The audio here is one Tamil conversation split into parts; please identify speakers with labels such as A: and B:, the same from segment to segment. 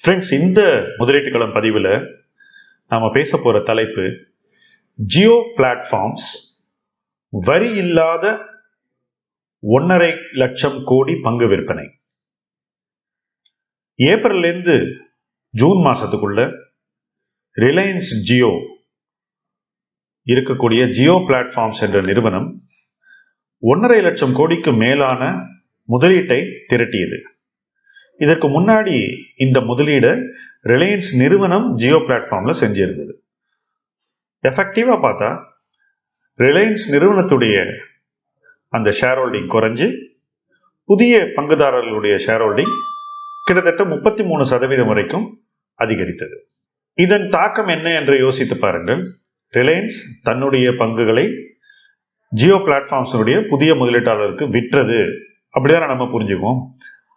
A: ஃப்ரெண்ட்ஸ் இந்த முதலீட்டுக்களம் பதிவில் நாம் பேச போகிற தலைப்பு ஜியோ பிளாட்ஃபார்ம்ஸ் வரி இல்லாத ஒன்றரை லட்சம் கோடி பங்கு விற்பனை. ஏப்ரல்லேருந்து ஜூன் மாதத்துக்குள்ள ரிலையன்ஸ் ஜியோ இருக்கக்கூடிய ஜியோ பிளாட்ஃபார்ம்ஸ் என்ற நிறுவனம் ஒன்றரை லட்சம் கோடிக்கு மேலான முதலீட்டை திரட்டியது. இதற்கு முன்னாடி இந்த முதலீடை ரிலையன்ஸ் நிறுவனம் ஜியோ பிளாட்ஃபார்ம்ல செஞ்சிருந்தது. எஃபெக்டிவா பார்த்தா ரிலையன்ஸ் நிறுவனத்துடைய அந்த ஷேர் ஹோல்டிங் குறைஞ்சு புதிய பங்குதாரர்களுடைய ஷேர் ஹோல்டிங் கிட்டத்தட்ட முப்பத்தி மூணு சதவீதம் வரைக்கும் அதிகரித்தது. இதன் தாக்கம் என்ன என்று யோசித்து பாருங்கள். ரிலையன்ஸ் தன்னுடைய பங்குகளை ஜியோ பிளாட்ஃபார்ம்ஸுடைய புதிய முதலீட்டாளருக்கு விற்றது. அப்படிதான் நம்ம புரிஞ்சுக்குவோம்?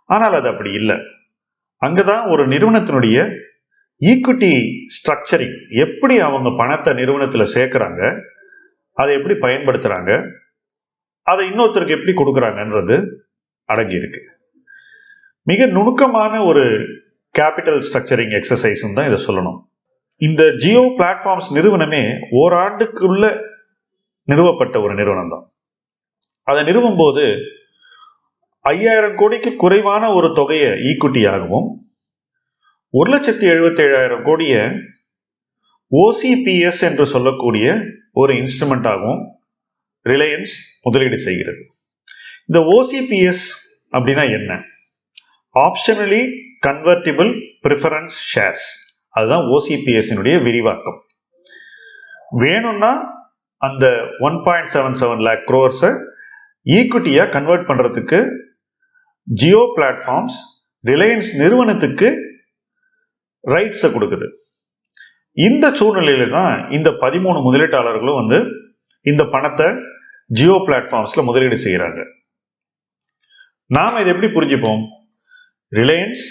A: ஆனால் அது அப்படி இல்லை. அங்கதான் ஒரு நிறுவனத்தினுடைய ஈக்விட்டி ஸ்ட்ரக்சரிங் எப்படி அவங்க பணத்தை நிறுவனத்தில் சேர்க்குறாங்க அதை எப்படி பயன்படுத்துகிறாங்க அதை இன்னொருத்தருக்கு எப்படி கொடுக்குறாங்கன்றது அடங்கியிருக்கு மிக நுணுக்கமான ஒரு கேபிட்டல் ஸ்ட்ரக்சரிங் எக்ஸசைஸ் தான் இதை சொல்லணும். இந்த ஜியோ பிளாட்ஃபார்ம்ஸ் நிறுவனமே ஓராண்டுக்குள்ள நிறுவப்பட்ட ஒரு நிறுவனம் தான் அதை நிறுவும் போது ஐயாயிரம் கோடிக்கு குறைவான ஒரு தொகையை ஈக்குட்டியாகவும் ஒரு லட்சத்தி எழுபத்தி ஏழாயிரம் கோடியை ஓசிபிஎஸ் என்று சொல்லக்கூடிய ஒரு இன்ஸ்ட்ருமெண்ட்டாகவும் ரிலையன்ஸ் முதலீடு செய்கிறது. இந்த ஓசிபிஎஸ் அப்படின்னா என்ன? ஆப்ஷனலி கன்வெர்டிபிள் ப்ரிஃபரன்ஸ் ஷேர்ஸ் அதுதான் ஓசிபிஎஸ்னுடைய விரிவாக்கம். வேணும்னா அந்த one point seven seven lakh க்ரோர்ஸை ஈக்குட்டியாக கன்வெர்ட் பண்ணுறதுக்கு ஜியோ பிளாட்ஃபார்ம்ஸ் ரிலையன்ஸ் நிறுவனத்துக்கு ரைட்ஸை கொடுக்குது. இந்த சூழ்நிலையில தான் இந்த பதிமூணு முதலீட்டாளர்களும் வந்து இந்த பணத்தை ஜியோ பிளாட்ஃபார்ம்ஸ்ல முதலீடு செய்கிறாங்க நாம் இதை எப்படி புரிஞ்சுப்போம்? ரிலையன்ஸ்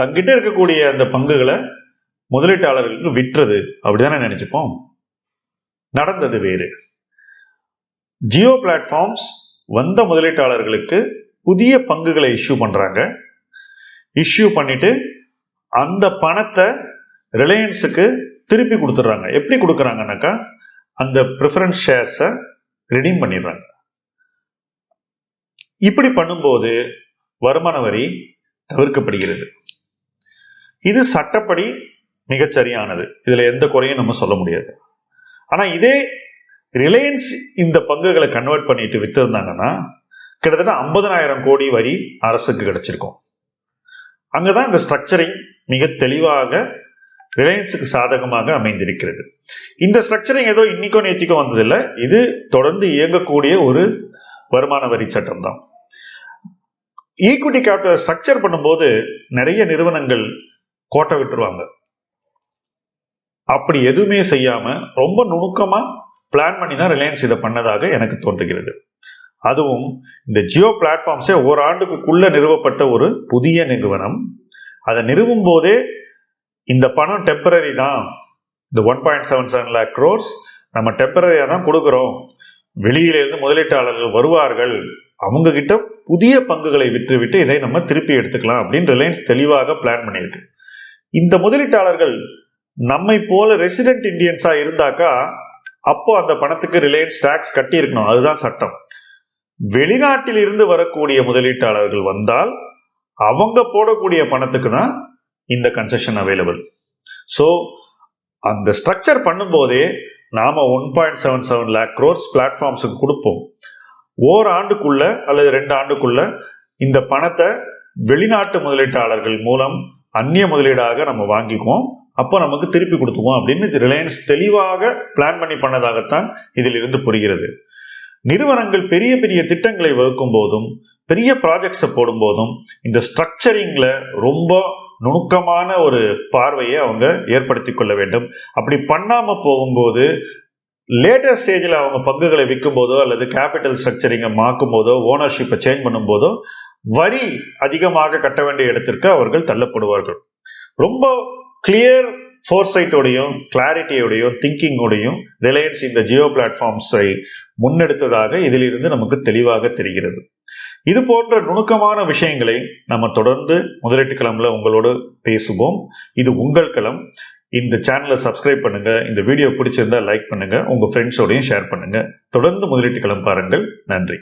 A: தங்கிட்ட இருக்கக்கூடிய அந்த பங்குகளை முதலீட்டாளர்களுக்கு விற்றது அப்படிதானே நினைச்சுப்போம்? நடந்தது வேறு. ஜியோ பிளாட்ஃபார்ம்ஸ் வந்த முதலீட்டாளர்களுக்கு புதிய பங்குகளை இஷ்யூ பண்ணுறாங்க இஷ்யூ பண்ணிட்டு அந்த பணத்தை ரிலையன்ஸுக்கு திருப்பி கொடுத்துட்றாங்க. எப்படி கொடுக்குறாங்கனாக்கா அந்த ப்ரிஃபரன்ஸ் ஷேர்ஸை ரிடீம் பண்ணிடுறாங்க. இப்படி பண்ணும்போது வருமான வரி தவிர்க்கப்படுகிறது. இது சட்டப்படி மிகச்சரியானது. இதுல எந்த குறையும் நம்ம சொல்ல முடியாது. ஆனா இதே ரிலையன்ஸ் இந்த பங்குகளை கன்வெர்ட் பண்ணிட்டு வித்திருந்தாங்கன்னா கிட்டத்தட்ட ஐம்பதனாயிரம் கோடி வரி அரசுக்கு கிடைச்சிருக்கும். அங்கதான் இந்த ஸ்ட்ரக்சரிங் மிக தெளிவாக ரிலையன்ஸுக்கு சாதகமாக அமைந்திருக்கிறது. இந்த ஸ்ட்ரக்சரிங் ஏதோ இன்னைக்கோ நேத்திக்கோ வந்ததில்லை. இது தொடர்ந்து இயங்கக்கூடிய ஒரு வருமான வரி சட்டம் தான். ஈக்விட்டி கேபிட்டல் ஸ்ட்ரக்சர் பண்ணும்போது நிறைய நிறுவனங்கள் கோட்டை விட்டுருவாங்க. அப்படி எதுவுமே செய்யாம ரொம்ப நுணுக்கமா பிளான் பண்ணி தான் ரிலையன்ஸ் இதை பண்ணதாக எனக்கு தோன்றுகிறது. அதுவும் இந்த ஜியோ பிளாட்ஃபார்ம்ஸே ஓராண்டுக்குள்ளே நிறுவப்பட்ட ஒரு புதிய நிறுவனம். அதை நிறுவும் போதே இந்த பணம் டெம்பரரி தான். இந்த one point seven seven lakh crores நம்ம டெம்பரரியாக தான் கொடுக்குறோம். வெளியிலிருந்து முதலீட்டாளர்கள் வருவார்கள். அவங்க கிட்ட புதிய பங்குகளை விற்றுவிட்டு இதை நம்ம திருப்பி எடுத்துக்கலாம் அப்படின்னு ரிலையன்ஸ் தெளிவாக பிளான் பண்ணியிருக்கு. இந்த முதலீட்டாளர்கள் நம்மை போல ரெசிடென்ட் இந்தியன்ஸாக இருந்தாக்கா அப்போ அந்த பணத்துக்கு ரிலையன்ஸ் டேக்ஸ் கட்டி இருக்கணும் அதுதான் சட்டம். வெளிநாட்டில் இருந்து வரக்கூடிய முதலீட்டாளர்கள் வந்தால் அவங்க போடக்கூடிய பணத்துக்கு தான் இந்த கன்செஷன் அவைலபிள் ஸோ அந்த ஸ்ட்ரக்சர் பண்ணும்போதே நாம one point seven seven lakh crores பிளாட்ஃபார்ம்ஸுக்கு கொடுப்போம். ஓர் ஆண்டுக்குள்ள அல்லது ரெண்டு ஆண்டுக்குள்ள இந்த பணத்தை வெளிநாட்டு முதலீட்டாளர்கள் மூலம் அந்நிய முதலீடாக நம்ம வாங்கிக்குவோம். அப்போ நமக்கு திருப்பி கொடுத்துவோம் அப்படின்னு ரிலையன்ஸ் தெளிவாக பிளான் பண்ணி பண்ணதாகத்தான் இதில் இருந்து புரிகிறது. நிறுவனங்கள் பெரிய பெரிய திட்டங்களை வகுக்கும் போதும் பெரிய ப்ராஜெக்ட்ஸை போடும் போதும் இந்த ஸ்ட்ரக்சரிங்கில் ரொம்ப நுணுக்கமான ஒரு பார்வையை அவங்க ஏற்படுத்தி கொள்ள வேண்டும். அப்படி பண்ணாமல் போகும்போது லேட்டர் ஸ்டேஜில் அவங்க பங்குகளை விற்கும் போதோ அல்லது கேபிட்டல் ஸ்ட்ரக்சரிங்கை மாக்கும் போதோ ஓனர்ஷிப்பை சேஞ்ச் பண்ணும் போதோ வரி அதிகமாக கட்ட வேண்டிய இடத்திற்கு அவர்கள் தள்ளப்படுவார்கள். ரொம்ப கிளியர் ஃபோர்சைட்டோடையும் கிளாரிட்டியோடையும் திங்கிங்கோடையும் ரிலையன்ஸ் இந்த ஜியோ பிளாட்ஃபார்ம்ஸை முன்னெடுத்ததாக இதிலிருந்து நமக்கு தெளிவாக தெரிகிறது. இது போன்ற நுணுக்கமான விஷயங்களை நம்ம தொடர்ந்து முதலீட்டு களம்ல உங்களோடு பேசுவோம். இது உங்கள் களம். இந்த சேனலை சப்ஸ்கிரைப் பண்ணுங்க. இந்த வீடியோ பிடிச்சிருந்தா லைக் பண்ணுங்க. உங்க ஃப்ரெண்ட்ஸோடையும் ஷேர் பண்ணுங்க. தொடர்ந்து முதலீட்டு களம் பாருங்கள். நன்றி.